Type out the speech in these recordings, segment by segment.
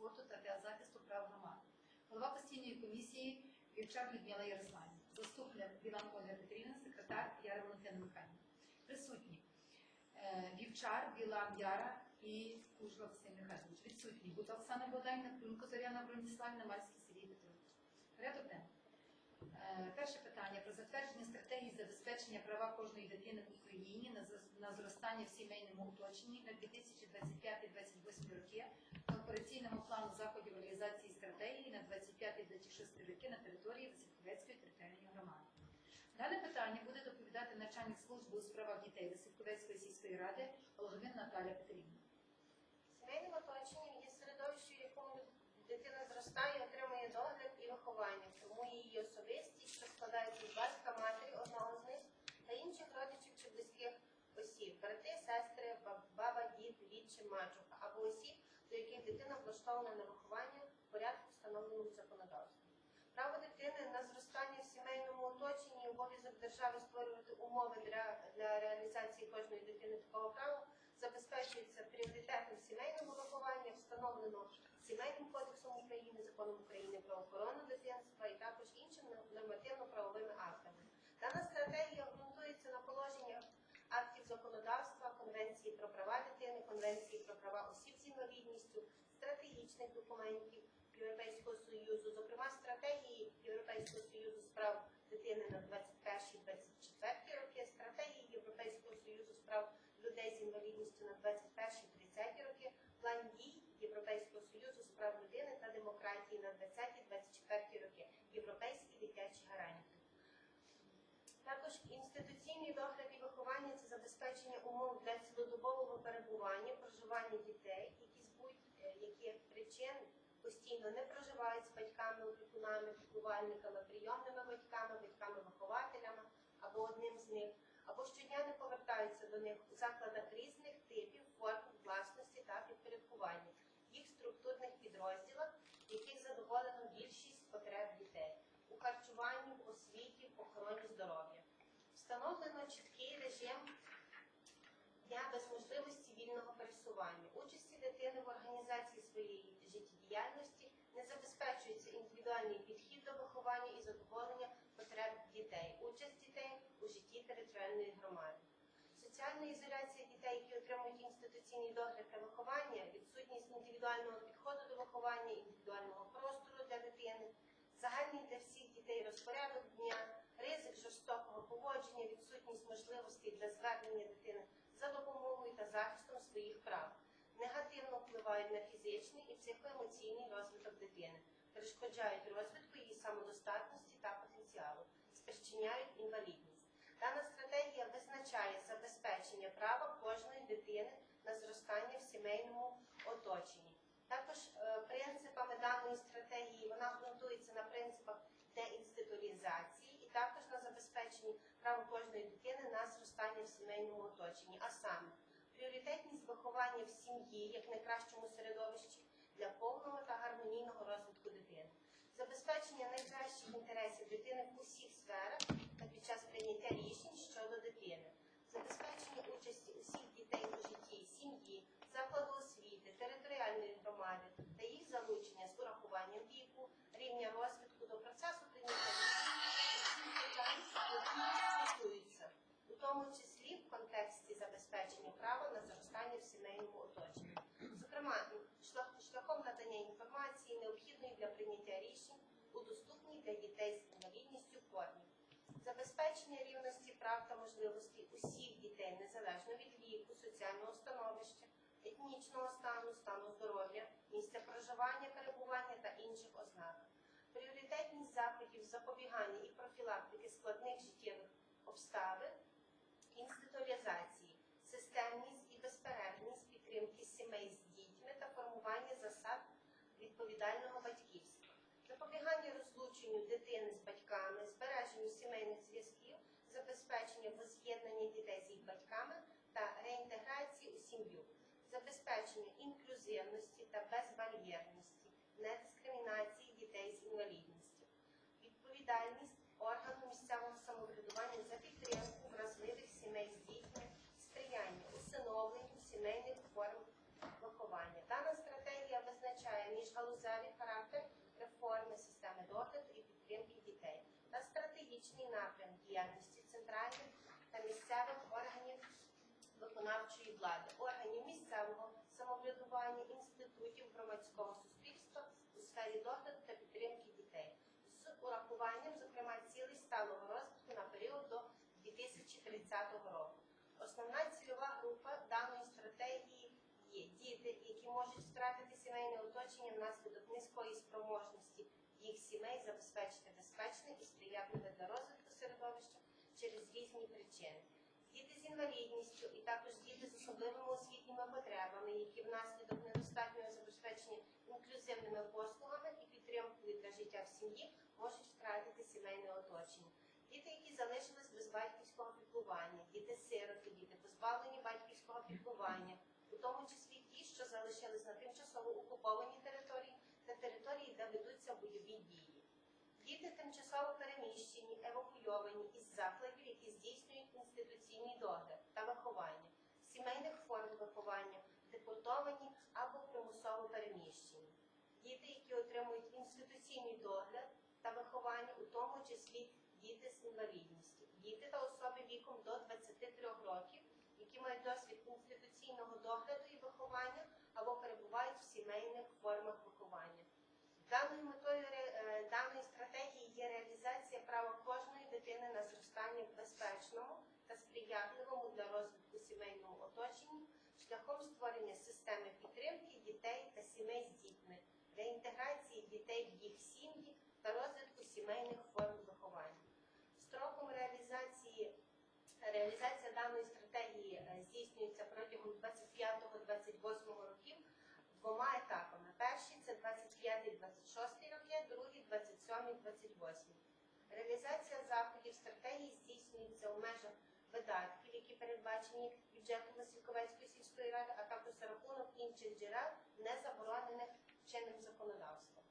спорту та для захисту прав громад. Голова постійної комісії Вівчар Людмила Ярославівна, заступник Білан Ольга Петрівна, секретар Яра Валентина Михайлівна. Присутні е, Вівчар, Білан Яра і Кужва Василь Михайлович. Відсутні Бута Оксана Богданівна, Клюнко Зоряна Брониславівна, Мальський Сергій Петрович. Порядок. Е, Перше питання про затвердження стратегії забезпечення права кожної дитини в Україні на зрос- зростання в сімейному оточенні на 2025-2028 роки операційному плану заходів реалізації стратегії на 25-26 роки на території Васильковецької територіальної громади. Дане питання буде доповідати начальник служби у справах дітей Васильковецької сільської ради Олговин Наталя Петрівна. Сімейним оточенням є середовище, в якому дитина зростає, отримує догляд і виховання, тому її особистість, дитина влаштована на виховання в порядку, встановленому законодавством. Право дитини на зростання в сімейному оточенні, і обов'язок держави створювати умови для, для реалізації кожної дитини такого права забезпечується пріоритетом сімейного виховання, встановлено Сімейним кодексом України, законом України про охорону дитинства і також іншими нормативно-правовими актами. Дана стратегія ґрунтується на положеннях актів законодавства, Конвенції про права дитини, Конвенції про права осіб з інвалідністю, стратегічних документів Європейського Союзу, зокрема стратегії Європейського Союзу з прав дитини на 21-24 роки, стратегії Європейського Союзу з прав людей з інвалідністю на 21-30 роки, план дій Європейського Союзу з прав людини та демократії на 20-24 роки, європейські дитячі гарантії. Також інституційний догляд і виховання це забезпечення умов для цілодобового перебування, проживання дітей, причин постійно не проживають з батьками, опікунами, піклувальниками, прийомними батьками, батьками-вихователями або одним з них, або щодня не повертаються до них у закладах різних типів, форм, власності та підпорядкування, їх структурних підрозділах, в яких задоволено більшість потреб дітей у харчуванні, в освіті, в охороні здоров'я. Встановлено чіткий режим дня без можливості вільного пересування. Участі дитини в організації своєї життєдіяльності не забезпечується індивідуальний підхід до виховання і задоволення потреб дітей, участь дітей у житті територіальної громади. Соціальна ізоляція дітей, які отримують інституційний догляд та виховання, відсутність індивідуального підходу до виховання, індивідуального простору для дитини, загальний для всіх дітей розпорядок дня, ризик жорстокого поводження, відсутність можливостей для звернення дитини за допомогою та захистом своїх прав, негативно впливають на фізичний і психоемоційний розвиток дитини, перешкоджають розвитку її самодостатності та потенціалу, спричиняють інвалідність. Дана стратегія визначає забезпечення права кожної дитини на зростання в сімейному оточенні. Також е, принципами даної стратегії вона ґрунтується на принципах деінституалізації і також на забезпеченні права кожної дитини на зростання в сімейному оточенні, а саме пріоритетність виховання в сім'ї як найкращому середовищі для повного та гармонійного розвитку дитини, забезпечення найкращих інтересів дитини Забезпечення рівності прав та можливостей усіх дітей незалежно від віку, соціального становища, етнічного стану, стану здоров'я, місця проживання, перебування та інших ознак. Пріоритетність заходів запобігання і профілактики складних життєвих обставин, інституалізації, системність і безперервність підтримки сімей з дітьми та формування засад відповідального батьківства запобігання розлученню дитини з батьками, збереженню сімейних забезпечення воз'єднання дітей з їх батьками та реінтеграції у сім'ю, забезпечення інклюзивності та безбар'єрності, недискримінації дітей з інвалідністю, відповідальність органу місцевого самоврядування за підтримку вразливих сімей з дітьми, сприяння усиновленню сімейних форм виховання. Дана стратегія визначає між галузевий характер реформи системи догляду і підтримки дітей та стратегічний напрям діяльності центральних та місцевих органів виконавчої влади, органів місцевого самоврядування, інститутів громадського суспільства у сфері догляду та підтримки дітей з урахуванням, зокрема, цілей сталого розвитку на період до 2030 року. Основна цільова група даної стратегії є діти, які можуть втратити сімейне оточення внаслідок низької спроможності їх сімей забезпечити безпечне і сприятливе для розвитку різні. Діти з інвалідністю і також діти з особливими освітніми потребами, які внаслідок недостатнього забезпечення інклюзивними послугами і підтримкою для життя в сім'ї можуть втратити сімейне оточення. Діти, які залишились без батьківського піклування, діти-сироти, діти позбавлені батьківського піклування, у тому числі ті, що залишились на тимчасово окупованій території та території, де ведуться бойові дії. Діти тимчасово переміщені, евакуйовані із закладів, які здійснюють інституційний догляд та виховання, сімейних форм виховання, депортовані або примусово переміщені. Діти, які отримують інституційний догляд та виховання, у тому числі діти з інвалідністю, діти та особи віком до 23 років, які мають досвід інституційного догляду і виховання або перебувають в сімейних формах виховання. Даною метою ре- е, даної стратегії є реалізація права кожної дитини на зростання в безпечному та сприятливому для розвитку сімейному оточенні шляхом створення системи підтримки дітей та сімей з дітьми, реінтеграції дітей в їх сім'ї та розвитку сімейних форм виховання. Строком реалізації реалізація даної стратегії е, здійснюється протягом 25-28 років двома етапами. Перший це 25-26 роки, другий 27-28. Реалізація заходів стратегії здійснюється у межах передбачені бюджетом Васильковецької сільської ради, а також за рахунок інших джерел, не заборонених чинним законодавством.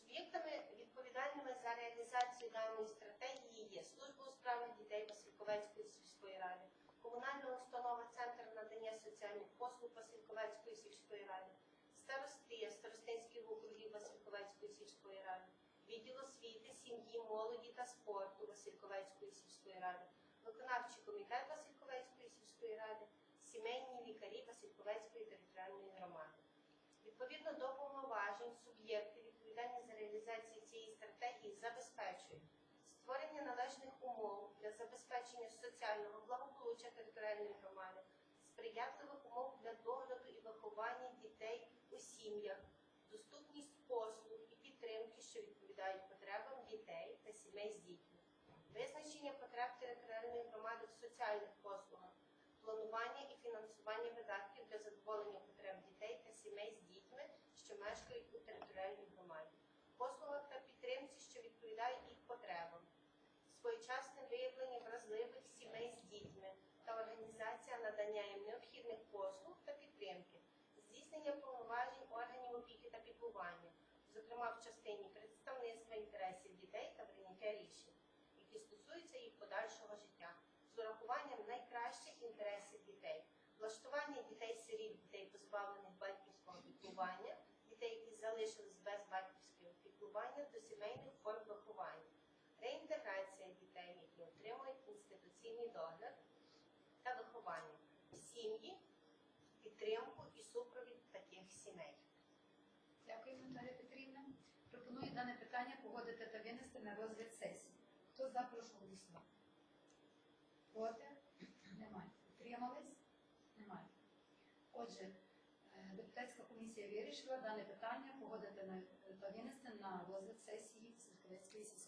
Суб'єктами відповідальними за реалізацію даної стратегії є служба у справах дітей Васильковецької сільської ради, комунальна установа Центр надання соціальних послуг Васильковецької сільської ради, старостия Старостинських округів Васильковецької сільської ради, відділ освіти, сім'ї, молоді та спорту Васильковецької сільської ради, виконавчий комітет Васильковецької сільської ради, сімейні лікарі територіальної громади. Відповідно до повноважень суб'єкти, відповідальні за реалізацію цієї стратегії, забезпечують створення належних умов для забезпечення соціального благополуччя територіальної громади, сприятливих умов для догляду і виховання дітей у сім'ях, доступність послуг і підтримки, що відповідають потребам дітей та сімей з дітьми, визначення потреб територіальної громади в соціальних послугах, планування і фінансування видатків для задоволення потреб дітей та сімей з дітьми, що мешкають у територіальній громаді, послугах та підтримці, що відповідають їх потребам, своєчасне виявлення вразливих сімей з дітьми та організація надання їм необхідних послуг та підтримки, здійснення повноважень органів опіки та піклування, зокрема в частині представництва інтересів дітей та прийняття рішень, які стосуються їх подальшого життя, з урахуванням найкращих інтересів влаштування дітей-сиріт, дітей позбавлених батьківського піклування, дітей, які залишились без батьківського піклування до сімейних форм виховання, реінтеграція дітей, які отримують інституційний догляд та виховання сім'ї, підтримку і супровід таких сімей. Дякую, Наталія Петрівна. Пропоную дане питання погодити та винести на розгляд сесії. Хто за, голосувати. Проти? Отже, е, депутатська комісія вирішила дане питання погодити на- та на розгляд сесії Сільськовецької сільської